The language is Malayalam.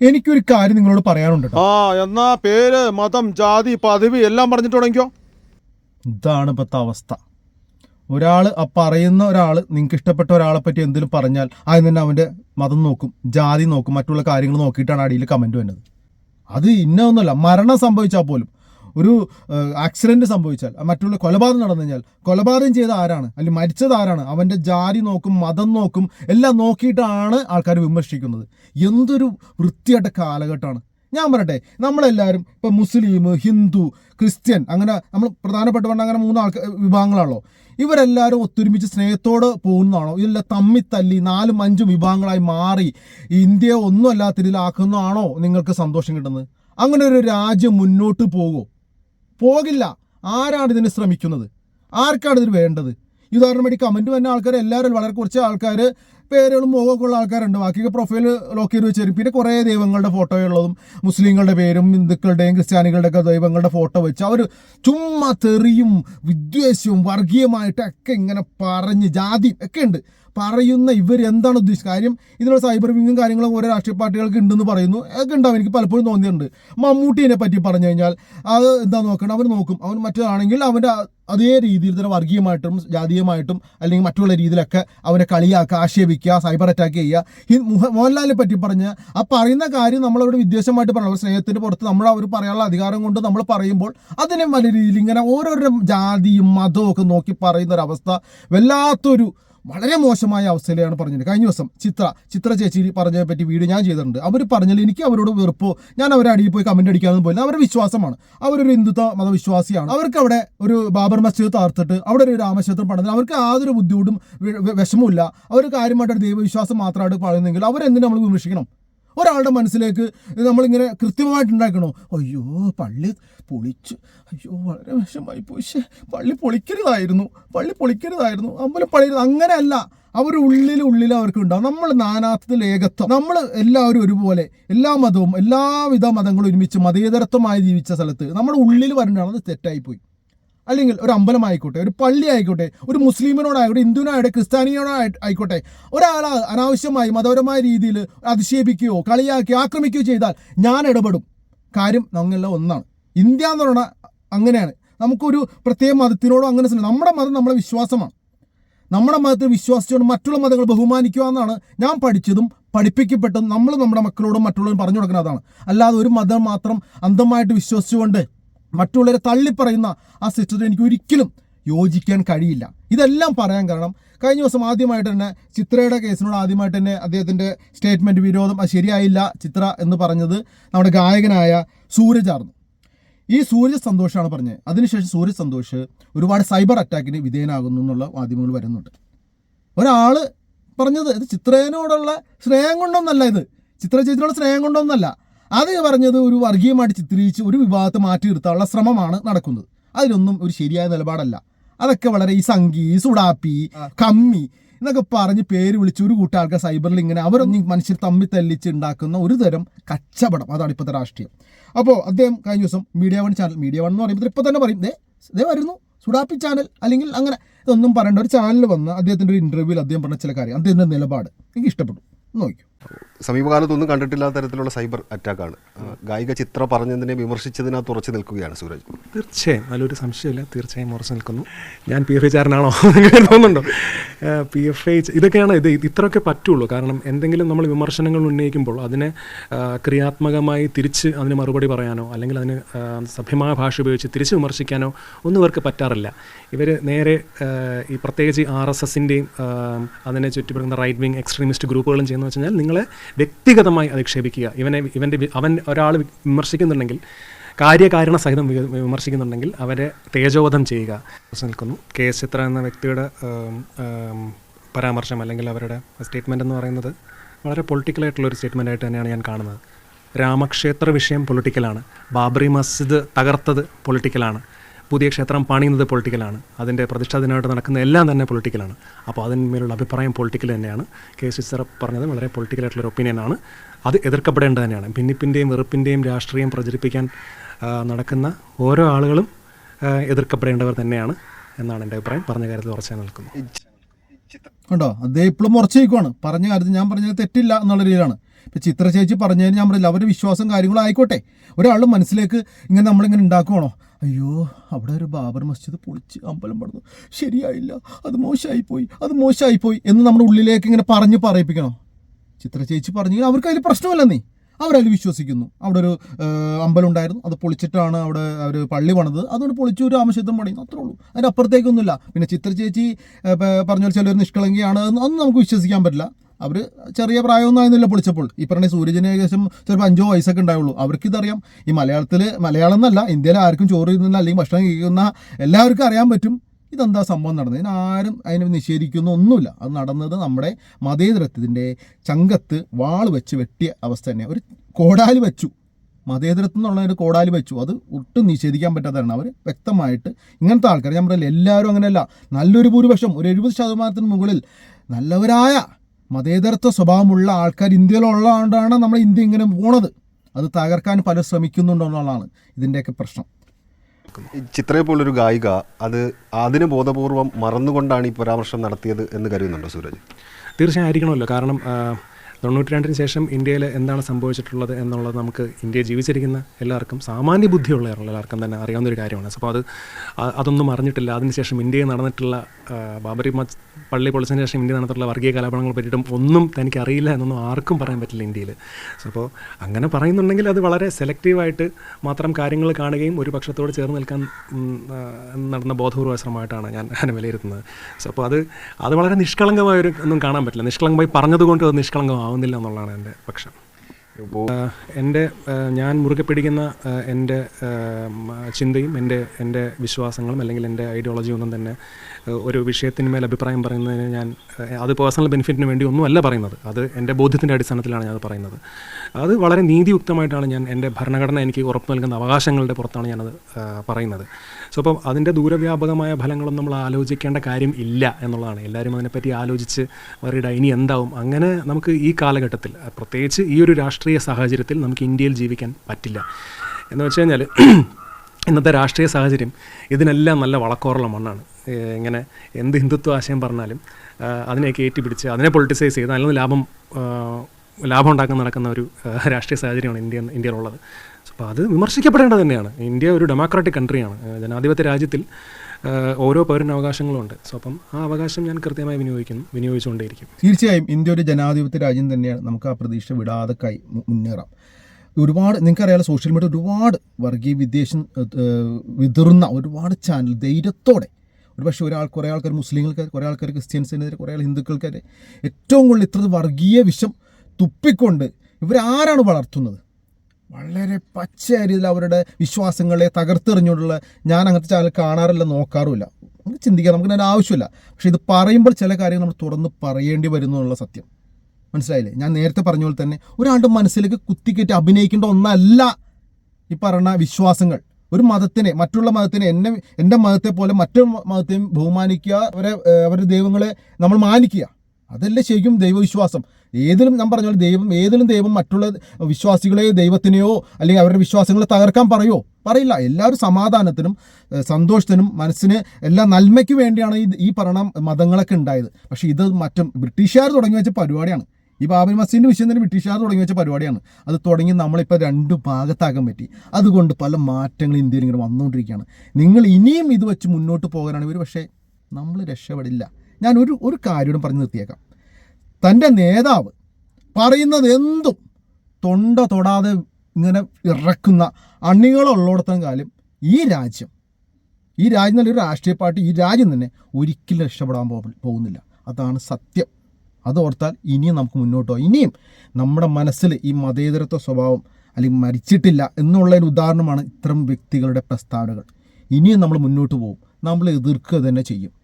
എനിക്കൊരു കാര്യം നിങ്ങളോട് പറയാനുണ്ട് ആ എന്നാ പേര് മതം ജാതി പദവി എല്ലാം പറഞ്ഞിട്ട് തുടങ്ങിക്കോ. ഇതാണ് ഇപ്പോഴത്തെ അവസ്ഥ. ഒരാൾ ആ പറയുന്ന ഒരാൾ നിങ്ങൾക്ക് ഇഷ്ടപ്പെട്ട ഒരാളെ പറ്റി എന്തെങ്കിലും പറഞ്ഞാൽ അതിന് തന്നെ അവന്റെ മതം നോക്കും ജാതി നോക്കും മറ്റുള്ള കാര്യങ്ങൾ നോക്കിയിട്ടാണ് അടിയിൽ കമന്റ് വരുന്നത്. അത് ഇന്ന ഒന്നുമല്ല മരണം സംഭവിച്ചാൽ പോലും ഒരു ആക്സിഡന്റ് സംഭവിച്ചാൽ മറ്റുള്ള കൊലപാതകം നടന്നു കഴിഞ്ഞാൽ കൊലപാതകം ചെയ്ത ആരാണ്? അല്ലെങ്കിൽ മരിച്ചത് ആരാണ്? അവന്റെ ജാതി നോക്കും മതം നോക്കും എല്ലാം നോക്കിയിട്ടാണ് ആൾക്കാർ വിമർശിക്കുന്നത്. എന്തൊരു വൃത്തിയായിട്ട കാലഘട്ടമാണ്. ഞാൻ പറയട്ടെ നമ്മളെല്ലാവരും ഇപ്പം മുസ്ലിം ഹിന്ദു ക്രിസ്ത്യൻ അങ്ങനെ നമ്മൾ പ്രധാനപ്പെട്ട അങ്ങനെ മൂന്ന് ആൾക്കാർ വിഭാഗങ്ങളാണല്ലോ. ഇവരെല്ലാവരും ഒത്തൊരുമിച്ച് സ്നേഹത്തോടെ പോകുന്നതാണോ? ഇതെല്ലാം തമ്മി തല്ലി നാലും അഞ്ചും വിഭാഗങ്ങളായി മാറി ഇന്ത്യയെ ഒന്നും അല്ലാത്ത രീതിയിലാക്കുന്നതാണോ നിങ്ങൾക്ക് സന്തോഷം കിട്ടുന്നത്? അങ്ങനെ ഒരു രാജ്യം മുന്നോട്ട് പോകുമോ? പോകില്ല. ആരാണ് ഇതിന് ശ്രമിക്കുന്നത്? ആർക്കാണ് ഇതിന് വേണ്ടത്? ഈ ഉദാഹരണം വേണ്ടി കമന്റ് വന്ന ആൾക്കാർ എല്ലാവരും വളരെ കുറച്ച് ആൾക്കാർ പേരുകളും മുഖമൊക്കെ ഉള്ള ആൾക്കാരുണ്ട്. ബാക്കിയൊക്കെ പ്രൊഫൈൽ ലോക്ക് ചെയ്ത് വെച്ച് തരും പിന്നെ കുറേ ദൈവങ്ങളുടെ ഫോട്ടോ ഉള്ളതും മുസ്ലിങ്ങളുടെ പേരും ഹിന്ദുക്കളുടെയും ക്രിസ്ത്യാനികളുടെ ഒക്കെ ദൈവങ്ങളുടെ ഫോട്ടോ വെച്ച് അവർ ചുമ്മാ തെറിയും വിദ്വേഷവും വർഗീയമായിട്ടൊക്കെ ഇങ്ങനെ പറഞ്ഞ് ജാതി ഒക്കെ ഉണ്ട്. പറയുന്ന ഇവർ എന്താണ് ഉദ്ദേശിച്ചത് കാര്യം ഇതിനുള്ള സൈബർ വിങ്ങും കാര്യങ്ങളും ഓരോ രാഷ്ട്രീയ പാർട്ടികൾക്ക് ഉണ്ടെന്ന് പറയുന്നു. അതൊക്കെ ഉണ്ടാവും. എനിക്ക് പലപ്പോഴും തോന്നിയിട്ടുണ്ട്. മമ്മൂട്ടിനെ പറ്റി പറഞ്ഞു കഴിഞ്ഞാൽ അത് എന്താ നോക്കണം? അവൻ നോക്കും. അവൻ മറ്റേതാണെങ്കിൽ അവന്റെ അതേ രീതിയിൽ തന്നെ വർഗീയമായിട്ടും ജാതീയമായിട്ടും അല്ലെങ്കിൽ മറ്റുള്ള രീതിയിലൊക്കെ അവനെ കളിയാക്കുക ആക്ഷേപിക്കുക സൈബർ അറ്റാക്ക് ചെയ്യുക. മോഹൻലാലിനെ പറ്റി പറഞ്ഞ് ആ പറയുന്ന കാര്യം നമ്മളവിടെ വിദ്വേഷമായിട്ട് പറയണം. സ്നേഹത്തിന്റെ പുറത്ത് നമ്മൾ അവർ പറയാനുള്ള അധികാരം കൊണ്ട് നമ്മൾ പറയുമ്പോൾ അതിനെ വലിയ രീതിയിൽ ഇങ്ങനെ ഓരോരോ ജാതിയും മതവും ഒക്കെ നോക്കി പറയുന്ന ഒരു അവസ്ഥ വല്ലാത്തൊരു വളരെ മോശമായ അവസ്ഥയിലാണ് പറഞ്ഞത്. കഴിഞ്ഞ ദിവസം ചിത്ര ചിത്ര ചേച്ചി പറഞ്ഞതിനെ പറ്റി വീഡിയോ ഞാൻ ചെയ്തിട്ടുണ്ട്. അവർ പറഞ്ഞാൽ എനിക്ക് അവരോട് വെറുപ്പോ ഞാൻ അവരെ അടിയിൽ പോയി കമന്റ് അടിക്കാമെന്ന് പോയില്ല അവരുടെ വിശ്വാസമാണ്. അവരൊരു ഹിന്ദുത്വ മതവിശ്വാസിയാണ്. അവർക്ക് അവിടെ ഒരു ബാബർ മസ്ജിദ് താർത്തിട്ട് അവിടെ ഒരു രാമക്ഷേത്രം പണിത് അവർക്ക് യാതൊരു ബുദ്ധിമുട്ടും വിഷമമില്ല അവർ കാര്യമായിട്ട് ദൈവവിശ്വാസം മാത്രമായിട്ട് പറയുന്നെങ്കിൽ അവരെന്തിനു നമ്മൾ വിമർശിക്കണം? ഒരാളുടെ മനസ്സിലേക്ക് നമ്മളിങ്ങനെ കൃത്യമായിട്ട് ഉണ്ടാക്കണോ അയ്യോ പള്ളി പൊളിച്ചു. അയ്യോ വളരെ വിഷമായി പോയി. പള്ളി പൊളിക്കരുതായിരുന്നു. പള്ളി പൊളിക്കരുതായിരുന്നു. അമ്പലം പള്ളിയത് അങ്ങനെയല്ല. അവർ ഉള്ളിൽ ഉള്ളിൽ അവർക്ക് ഉണ്ടാവും. നമ്മൾ നാനാത്വത്തിൽ ഏകത്വം. നമ്മൾ എല്ലാവരും ഒരുപോലെ എല്ലാ മതവും എല്ലാവിധ മതങ്ങളും ഒരുമിച്ച് മതേതരത്വമായി ജീവിച്ച സ്ഥലത്ത് നമ്മുടെ ഉള്ളിൽ വരേണ്ടതാണ് അത് തെറ്റായിപ്പോയി. അല്ലെങ്കിൽ ഒരു അമ്പലം ആയിക്കോട്ടെ ഒരു പള്ളി ആയിക്കോട്ടെ ഒരു മുസ്ലിമിനോടായിക്കോട്ടെ ഹിന്ദുവിനായിട്ട് ക്രിസ്ത്യാനിയോടോ ആയിക്കോട്ടെ ഒരാൾ അനാവശ്യമായി മതപരമായ രീതിയിൽ അധിക്ഷേപിക്കുകയോ കളിയാക്കുകയോ ആക്രമിക്കുകയോ ചെയ്താൽ ഞാൻ ഇടപെടും. കാര്യം നമ്മളെല്ലാം ഒന്നാണ്. ഇന്ത്യ എന്ന് പറഞ്ഞാൽ അങ്ങനെയാണ്. നമുക്കൊരു പ്രത്യേക മതത്തിനോടോ അങ്ങനെ നമ്മുടെ മതം നമ്മളെ വിശ്വാസമാണ്. നമ്മുടെ മതത്തിൽ വിശ്വാസിച്ചുകൊണ്ട് മറ്റുള്ള മതങ്ങൾ ബഹുമാനിക്കുക എന്നാണ് ഞാൻ പഠിച്ചതും പഠിപ്പിക്കപ്പെട്ടതും നമ്മൾ നമ്മുടെ മക്കളോടും മറ്റുള്ളവരും പറഞ്ഞു കൊടുക്കുന്നതാണ് അല്ലാതെ ഒരു മതം മാത്രം അന്ധമായിട്ട് വിശ്വസിച്ചുകൊണ്ട് മറ്റുള്ളവരെ തള്ളിപ്പറയുന്ന ആ സിസ്റ്റത്തിൽ എനിക്ക് ഒരിക്കലും യോജിക്കാൻ കഴിയില്ല. ഇതെല്ലാം പറയാൻ കാരണം കഴിഞ്ഞ ദിവസം ആദ്യമായിട്ട് തന്നെ ചിത്രയുടെ കേസിനോട് ആദ്യമായിട്ട് തന്നെ അദ്ദേഹത്തിന്റെ സ്റ്റേറ്റ്മെന്റ് വിരോധം അത് ശരിയായില്ല ചിത്ര എന്ന് പറഞ്ഞത് നമ്മുടെ ഗായകനായ സൂരജാർന്നു ഈ സൂര്യ സന്തോഷാണ് പറഞ്ഞത്. അതിനുശേഷം സൂര്യ സന്തോഷ് ഒരുപാട് സൈബർ അറ്റാക്കിന് വിധേയനാകുന്നു എന്നുള്ള മാധ്യമങ്ങൾ വരുന്നുണ്ട്. ഒരാൾ പറഞ്ഞത് ഇത് ചിത്രേനോടുള്ള സ്നേഹം കൊണ്ടൊന്നല്ല ഇത്. ചിത്ര ചേച്ചിയോടുള്ള സ്നേഹം കൊണ്ടൊന്നല്ല. അത് പറഞ്ഞത് ഒരു വർഗീയമായിട്ട് ചിത്രീകരിച്ച് ഒരു വിഭാഗത്തെ മാറ്റി നിർത്താനുള്ള ശ്രമമാണ് നടക്കുന്നത്. അതിലൊന്നും ഒരു ശരിയായ നിലപാടല്ല. അതൊക്കെ വളരെ ഈ സംഗി സുഡാപ്പി കമ്മി എന്നൊക്കെ പറഞ്ഞ് പേര് വിളിച്ച് ഒരു കൂട്ടം ആൾക്കാർ സൈബറിൽ ഇങ്ങനെ അവരൊന്നും മനുഷ്യർ തമ്മിൽ തല്ലിച്ച് ഉണ്ടാക്കുന്ന ഒരു തരം കച്ചവടം. അതാണ് ഇപ്പോഴത്തെ രാഷ്ട്രീയം. അപ്പോൾ അദ്ദേഹം കഴിഞ്ഞ ദിവസം media one channel media one എന്ന് പറയുമ്പോൾ ഇപ്പോൾ തന്നെ പറയും ദേ ദേ വരുന്നു സുഡാപ്പി ചാനൽ അല്ലെങ്കിൽ അങ്ങനെ ഇതൊന്നും പറയേണ്ട ഒരു ചാനൽ വന്ന് അദ്ദേഹത്തിന്റെ ഒരു ഇന്റർവ്യൂവിൽ അദ്ദേഹം പറഞ്ഞ ചില കാര്യം അദ്ദേഹത്തിന്റെ നിലപാട് എനിക്ക് ഇഷ്ടപ്പെട്ടു. നോക്കിയോ സമീപകാലത്തൊന്നും കണ്ടിട്ടില്ലാത്ത തരത്തിലുള്ള സൈബർ അറ്റാക്കാണ്. ഗായിക ചിത്ര പറഞ്ഞതിനെ വിമർശിച്ചതിനകത്ത് ഉറച്ചു നിൽക്കുകയാണ് സൂരജ്. തീർച്ചയായും. നല്ലൊരു സംശയമില്ല. തീർച്ചയായും ഉറച്ചു നിൽക്കുന്നു. ഞാൻ പി എഫ് ഐ ചാരനാണോ നിങ്ങൾക്ക് തോന്നുന്നുണ്ടോ? പി എഫ് ഐ ഇതൊക്കെയാണ് ഇത് ഇത്രയൊക്കെ പറ്റുള്ളൂ. കാരണം എന്തെങ്കിലും നമ്മൾ വിമർശനങ്ങൾ ഉന്നയിക്കുമ്പോൾ അതിനെ ക്രിയാത്മകമായി തിരിച്ച് അതിന് മറുപടി പറയാനോ അല്ലെങ്കിൽ അതിന് സഭ്യമായ ഭാഷ ഉപയോഗിച്ച് തിരിച്ച് വിമർശിക്കാനോ ഒന്നും ഇവർക്ക് പറ്റാറില്ല. ഇവർ നേരെ ഈ പ്രത്യേകിച്ച് ആർ എസ് എസിന്റെയും അതിനെ ചുറ്റിപ്പറ്റുന്ന റൈറ്റ് വിങ് എക്സ്ട്രീമിസ്റ്റ് ഗ്രൂപ്പുകളും ചെയ്യുന്നത് വെച്ച് കഴിഞ്ഞാൽ നിങ്ങളെ വ്യക്തിഗതമായി അധിക്ഷേപിക്കുക ഇവനെ ഇവന്റെ അവൻ ഒരാൾ വിമർശിക്കുന്നുണ്ടെങ്കിൽ കാര്യകാരണ സഹിതം വിമർശിക്കുന്നുണ്ടെങ്കിൽ അവരെ തേജോവധം ചെയ്യുക. നിൽക്കുന്നു. കെ എസ് ചിത്ര എന്ന വ്യക്തിയുടെ പരാമർശം അല്ലെങ്കിൽ അവരുടെ സ്റ്റേറ്റ്മെന്റ് എന്ന് പറയുന്നത് വളരെ പൊളിറ്റിക്കലായിട്ടുള്ള ഒരു സ്റ്റേറ്റ്മെന്റ് ആയിട്ട് തന്നെയാണ് ഞാൻ കാണുന്നത്. രാമക്ഷേത്ര വിഷയം പൊളിറ്റിക്കലാണ് ബാബറി മസ്ജിദ് തകർത്തത് പൊളിറ്റിക്കലാണ് പുതിയ ക്ഷേത്രം പണിയുന്നത് പൊളിറ്റിക്കലാണ്. അതിന്റെ പ്രതിഷ്ഠാ ദിനമായിട്ട് നടക്കുന്ന എല്ലാം തന്നെ പൊളിറ്റിക്കലാണ്. അപ്പോൾ അതിന്മേലുള്ള അഭിപ്രായം പൊളിറ്റിക്കൽ തന്നെയാണ്. കെ സി സാർ പറഞ്ഞത് വളരെ പൊളിറ്റിക്കലായിട്ടുള്ളൊരു ഒപ്പീനിയനാണ് അത് എതിർക്കപ്പെടേണ്ടത് തന്നെയാണ്. ഭിന്നിപ്പിന്റെയും വെറുപ്പിന്റെയും രാഷ്ട്രീയം പ്രചരിപ്പിക്കാൻ നടക്കുന്ന ഓരോ ആളുകളും എതിർക്കപ്പെടേണ്ടവർ തന്നെയാണ് എന്നാണ് എന്റെ അഭിപ്രായം. പറഞ്ഞ കാര്യത്തിൽ ഉറച്ചാൽ നിൽക്കുന്നത് കണ്ടോ? അദ്ദേഹം ഇപ്പോഴും ഉറച്ചു നിൽക്കുവാണ്. പറഞ്ഞ കാര്യത്തിൽ ഞാൻ പറഞ്ഞത് തെറ്റില്ല എന്നുള്ള രീതിയിലാണ്. ഇപ്പം ചിത്ര ചേച്ചി പറഞ്ഞതിന് ഞാൻ പറയില്ല അവരുടെ വിശ്വാസം കാര്യങ്ങളും ആയിക്കോട്ടെ. ഒരാളുടെ മനസ്സിലേക്ക് ഇങ്ങനെ നമ്മളിങ്ങനെ ഉണ്ടാക്കുവാണോ? അയ്യോ അവിടെ ഒരു ബാബർ മസ്ജിദ് പൊളിച്ച് അമ്പലം പടന്നു ശരിയായില്ല അത് മോശമായിപ്പോയി അത് മോശമായിപ്പോയി എന്ന് നമ്മുടെ ഉള്ളിലേക്ക് ഇങ്ങനെ പറഞ്ഞ് പറയിപ്പിക്കണോ? ചിത്ര ചേച്ചി പറഞ്ഞു അവർക്ക് അതിൽ പ്രശ്നമല്ല നീ. അവരതിൽ വിശ്വസിക്കുന്നു. അവിടെ ഒരു അമ്പലം ഉണ്ടായിരുന്നു അത് പൊളിച്ചിട്ടാണ് അവിടെ അവർ പള്ളി പണിത് അതുകൊണ്ട് പൊളിച്ചു ഒരു രാമക്ഷേത്രം പണിയുന്നു അത്രേ ഉള്ളൂ. അതിന്റെ അപ്പുറത്തേക്കൊന്നുമില്ല. പിന്നെ ചിത്രചേച്ചി പറഞ്ഞ ചിലർ നിഷ്കളങ്കിയാണ് അതൊന്നും നമുക്ക് വിശ്വസിക്കാൻ പറ്റില്ല. അവർ ചെറിയ പ്രായമൊന്നും ആയിരുന്നില്ല പൊളിച്ചപ്പോൾ. ഈ പറഞ്ഞ സൂര്യന് ഏകദേശം ചിലപ്പോൾ അഞ്ചോ വയസ്സൊക്കെ ഉണ്ടാവുള്ളൂ. അവർക്കിതറിയാം. ഈ മലയാളത്തിൽ മലയാളം എന്നല്ല ഇന്ത്യയിൽ ആർക്കും ചോറ് തിന്നുന്ന അല്ലെങ്കിൽ ഭക്ഷണം കഴിക്കുന്ന എല്ലാവർക്കും അറിയാൻ പറ്റും. ഇതെന്താ സംഭവം നടന്നത്? ഇതിനാരും അതിനെ നിഷേധിക്കുന്ന ഒന്നുമില്ല. അത് നടന്നത് നമ്മുടെ മതേതരത്വത്തിന്റെ ചങ്കത്ത് വാൾ വെച്ച് വെട്ടിയ അവസ്ഥ തന്നെ. ഒരു കോടാലി വെച്ചു. മതേതരത്വം എന്നുള്ള ഒരു കോടാലി വെച്ചു. അത് ഒട്ടും നിഷേധിക്കാൻ പറ്റാത്തതാണ്. അവർ വ്യക്തമായിട്ട് ഇങ്ങനത്തെ ആൾക്കാർ ഞാൻ പറയില്ല എല്ലാവരും അങ്ങനെയല്ല. നല്ലൊരു ഭൂരിപക്ഷം ഒരു എഴുപത് ശതമാനത്തിന് മുകളിൽ നല്ലവരായ മതേതരത്വ സ്വഭാവമുള്ള ആൾക്കാർ ഇന്ത്യയിലുള്ളതുകൊണ്ടാണ് നമ്മൾ ഇന്ത്യ ഇങ്ങനെ പോണത്. അത് തകർക്കാൻ പലർ ശ്രമിക്കുന്നുണ്ടെന്നുള്ളതാണ് ഇതിന്റെയൊക്കെ പ്രശ്നം. ഈ ചിത്രയെ പോലൊരു ഗായിക അത് അതിന് ബോധപൂർവം മറന്നുകൊണ്ടാണ് ഈ പരാമർശം നടത്തിയത് എന്ന് കരുതുന്നുണ്ടോ സൂരജ്? തീർച്ചയായിരിക്കണമല്ലോ കാരണം തൊണ്ണൂറ്റി രണ്ടിന് ശേഷം ഇന്ത്യയിൽ എന്താണ് സംഭവിച്ചിട്ടുള്ളത് എന്നുള്ളത് നമുക്ക് ഇന്ത്യയിൽ ജീവിച്ചിരിക്കുന്ന എല്ലാവർക്കും സാമാന്യ ബുദ്ധിയുള്ള എല്ലാവർക്കും തന്നെ അറിയാവുന്ന ഒരു കാര്യമാണ്. അപ്പോൾ അത് അതൊന്നും അറിഞ്ഞിട്ടില്ല. അതിനുശേഷം ഇന്ത്യയിൽ നടന്നിട്ടുള്ള മസ് പള്ളി പൊളിച്ചതിന് ശേഷം ഇന്ത്യ നടന്നിട്ടുള്ള വർഗീയ കലാപങ്ങളെ പറ്റിയിട്ടും ഒന്നും തനിക്ക് അറിയില്ല എന്നൊന്നും ആർക്കും പറയാൻ പറ്റില്ല ഇന്ത്യയിൽ. അപ്പോൾ അങ്ങനെ പറയുന്നുണ്ടെങ്കിൽ അത് വളരെ സെലക്റ്റീവായിട്ട് മാത്രം കാര്യങ്ങൾ കാണുകയും ഒരു പക്ഷത്തോട് ചേർന്ന് നിൽക്കാൻ നടന്ന ബോധപൂർവ ശ്രമമായിട്ടാണ് ഞാൻ അങ്ങനെ വിലയിരുത്തുന്നത്. സോ അപ്പോൾ അത് അത് വളരെ നിഷ്കളങ്കമായ ഒരു ഒന്നും കാണാൻ പറ്റില്ല. നിഷ്കളങ്കമായി പറഞ്ഞതുകൊണ്ട് അത് നിഷ്കളങ്കമാവുന്നില്ല എന്നുള്ളതാണ് എന്റെ പക്ഷം. എന്റെ ഞാൻ മുറുകെ പിടിക്കുന്ന എന്റെ ചിന്തയും എന്റെ എന്റെ വിശ്വാസങ്ങളും അല്ലെങ്കിൽ എന്റെ ഐഡിയോളജി ഒന്നും തന്നെ ഒരു വിഷയത്തിന്മേൽ അഭിപ്രായം പറയുന്നതിന് ഞാൻ അത് പേഴ്സണൽ ബെനിഫിറ്റിന് വേണ്ടി ഒന്നുമല്ല പറയുന്നത്. അത് എന്റെ ബോധ്യത്തിന്റെ അടിസ്ഥാനത്തിലാണ് ഞാൻ പറയുന്നത്. അത് വളരെ നീതിയുക്തമായിട്ടാണ് ഞാൻ എന്റെ ഭരണഘടന എനിക്ക് ഉറപ്പ് നൽകുന്ന അവകാശങ്ങളുടെ പുറത്താണ് ഞാനത് പറയുന്നത്. സോ അപ്പം അതിന്റെ ദൂരവ്യാപകമായ ഫലങ്ങളൊന്നും നമ്മൾ ആലോചിക്കേണ്ട കാര്യം ഇല്ല എന്നുള്ളതാണ്. എല്ലാവരും അതിനെപ്പറ്റി ആലോചിച്ച് വറിയുടെ ഇനി എന്താവും? അങ്ങനെ നമുക്ക് ഈ കാലഘട്ടത്തിൽ പ്രത്യേകിച്ച് ഈ ഒരു രാഷ്ട്രീയ സാഹചര്യത്തിൽ നമുക്ക് ഇന്ത്യയിൽ ജീവിക്കാൻ പറ്റില്ല. എന്ന് വെച്ച് കഴിഞ്ഞാൽ ഇന്നത്തെ രാഷ്ട്രീയ സാഹചര്യം ഇതിനെല്ലാം നല്ല വളക്കോറുള്ള മണ്ണാണ് ഇങ്ങനെ എന്ത് ഹിന്ദുത്വ ആശയം പറഞ്ഞാലും അതിനെ അതിനെയൊക്കെ ഏറ്റുപിടിച്ച് അതിനെ പൊളിറ്റിസൈസ് ചെയ്ത് നിന്ന് ലാഭം ലാഭം ഉണ്ടാക്കാൻ നടക്കുന്ന ഒരു രാഷ്ട്രീയ സാഹചര്യമാണ് ഇന്ത്യ ഇന്ത്യയിലുള്ളത്. അപ്പോൾ അത് വിമർശിക്കപ്പെടേണ്ടത് തന്നെയാണ്. ഇന്ത്യ ഒരു ഡെമോക്രാറ്റിക് കൺട്രിയാണ് ജനാധിപത്യ രാജ്യത്തിൽ ഓരോ പൗരനും അവകാശങ്ങളുണ്ട് സോ അപ്പം ആ അവകാശം ഞാൻ കൃത്യമായി വിനിയോഗിക്കുന്നു വിനിയോഗിച്ചുകൊണ്ടേയിരിക്കും തീർച്ചയായും ഇന്ത്യ ഒരു ജനാധിപത്യ രാജ്യം തന്നെയാണ്. നമുക്ക് ആ പ്രതീക്ഷ വിടാതെ കൈ മുന്നേറാം. ഒരുപാട് നിങ്ങൾക്കറിയാലോ സോഷ്യൽ മീഡിയ ഒരുപാട് വർഗീയ വിദ്വേഷം വിതറുന്ന ഒരുപാട് ചാനൽ ധൈര്യത്തോടെ ഒരുപക്ഷെ ഒരാൾ കുറേ ആൾക്കാർ മുസ്ലിങ്ങൾക്ക് കുറേ ആൾക്കാർ ക്രിസ്ത്യൻസിനെതിരെ കുറേ ആൾ ഹിന്ദുക്കൾക്കെതിരെ ഏറ്റവും കൂടുതൽ ഇത്ര വർഗീയ വിഷം തുപ്പിക്കൊണ്ട് ഇവരാരാണ് വളർത്തുന്നത്? വളരെ പച്ചയായ രീതിയിൽ അവരുടെ വിശ്വാസങ്ങളെ തകർത്തെറിഞ്ഞുകൊണ്ടുള്ള ഞാൻ അങ്ങനത്തെ ചാനൽ കാണാറില്ല നോക്കാറുമില്ല. നമുക്ക് ചിന്തിക്കാം നമുക്ക് അതിന് ആവശ്യമില്ല. പക്ഷേ ഇത് പറയുമ്പോൾ ചില കാര്യങ്ങൾ നമ്മൾ തുറന്ന് പറയേണ്ടി വരുന്നു എന്നുള്ള സത്യം. മനസ്സിലായില്ലേ? ഞാൻ നേരത്തെ പറഞ്ഞ പോലെ തന്നെ ഒരാളുടെ മനസ്സിലേക്ക് കുത്തിക്കേറ്റ് അഭിനയിക്കേണ്ട ഒന്നല്ല ഈ പറയുന്ന വിശ്വാസങ്ങൾ. ഒരു മതത്തിനെ മറ്റുള്ള മതത്തിനെ എന്നെ എന്റെ മതത്തെ പോലെ മറ്റു മതത്തെയും ബഹുമാനിക്കുക അവരെ അവരുടെ ദൈവങ്ങളെ നമ്മൾ മാനിക്കുക. അതല്ലേ ശരിക്കും ദൈവവിശ്വാസം. ഏതിലും ഞാൻ പറഞ്ഞ പോലെ ദൈവം ഏതിലും ദൈവം മറ്റുള്ള വിശ്വാസികളെയോ ദൈവത്തിനെയോ അല്ലെങ്കിൽ അവരുടെ വിശ്വാസങ്ങളെ തകർക്കാൻ പറയോ? പറയില്ല. എല്ലാവരും സമാധാനത്തിനും സന്തോഷത്തിനും മനസ്സിന് എല്ലാ നന്മയ്ക്ക് വേണ്ടിയാണ് ഈ ഈ പറഞ്ഞ മതങ്ങളൊക്കെ ഉണ്ടായത്. പക്ഷേ ഇത് മറ്റും ബ്രിട്ടീഷുകാർ തുടങ്ങി വെച്ച പരിപാടിയാണ്. ഈ ബാബരി മസ്ജിദിന്റെ വിഷയം തന്നെ ബ്രിട്ടീഷുകാർ തുടങ്ങി വെച്ച പരിപാടിയാണ്. അത് തുടങ്ങി നമ്മളിപ്പോൾ രണ്ട് ഭാഗത്താക്കാൻ പറ്റി. അതുകൊണ്ട് പല മാറ്റങ്ങളും ഇന്ത്യയിൽ ഇങ്ങനെ വന്നുകൊണ്ടിരിക്കുകയാണ്. നിങ്ങൾ ഇനിയും ഇത് വെച്ച് മുന്നോട്ട് ഇവർ പക്ഷേ നമ്മൾ രക്ഷപ്പെടില്ല. ഞാൻ ഒരു ഒരു കാര്യം പറഞ്ഞു നിർത്തിയേക്കാം. തന്റെ നേതാവ് പറയുന്നത് എന്തും തൊണ്ട തൊടാതെ ഇങ്ങനെ ഇറക്കുന്ന അണികളുള്ളിടത്തോളം കാലം ഈ രാജ്യം ഈ രാജ്യം തന്നെ ഒരു രാഷ്ട്രീയ പാർട്ടി ഈ രാജ്യം തന്നെ ഒരിക്കലും രക്ഷപ്പെടാൻ പോകുന്നില്ല. അതാണ് സത്യം. അത് ഓർത്താൽ ഇനിയും നമുക്ക് മുന്നോട്ട് പോകാം. ഇനിയും നമ്മുടെ മനസ്സിൽ ഈ മതേതരത്വ സ്വഭാവം അല്ലെങ്കിൽ മരിച്ചിട്ടില്ല എന്നുള്ളതിന് ഉദാഹരണമാണ് ഇത്തരം വ്യക്തികളുടെ പ്രസ്താവനകൾ. ഇനിയും നമ്മൾ മുന്നോട്ട് പോകും. നമ്മൾ എതിർക്കുക തന്നെ ചെയ്യും.